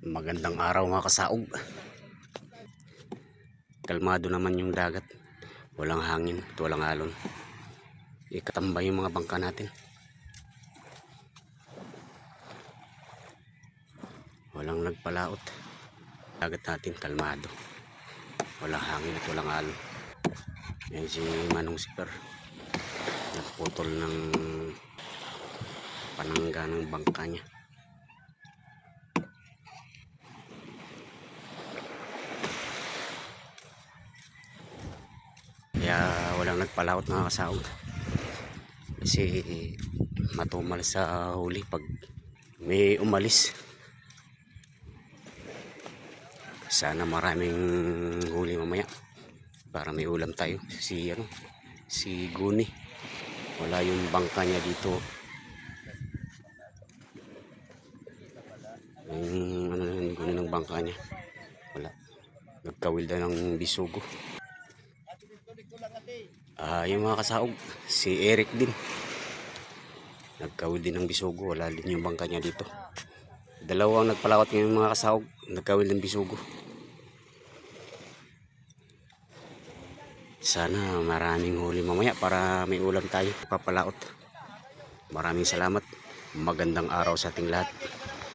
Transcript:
Magandang araw mga kasaog. Kalmado naman yung dagat. Walang hangin at walang alon. Ikatambay yung mga bangka natin. Walang nagpalaot. Dagat natin kalmado. Walang hangin at walang alon. Yan si Manong Siper. Nagputol ng panangga ng bangka niya. Kaya walang nagpalaot mga kasaog. Kasi matumal sa huli pag may umalis. Sana maraming huli mamaya para may ulam tayo. Si ano, si Guni. Wala yung bangka niya dito. Yung ano yung Guni ng bangka niya. Wala. Nagkawil na ng bisugo. Ah, yung mga kasaog, si Eric din. Nagkawil din ng bisugo, wala din yung bangka niya dito. Dalawang nagpalawat ngayon mga kasaog, nagkawil ng bisugo. Sana maraming huli mamaya para may ulam tayo, papalaot. Maraming salamat. Magandang araw sa ating lahat.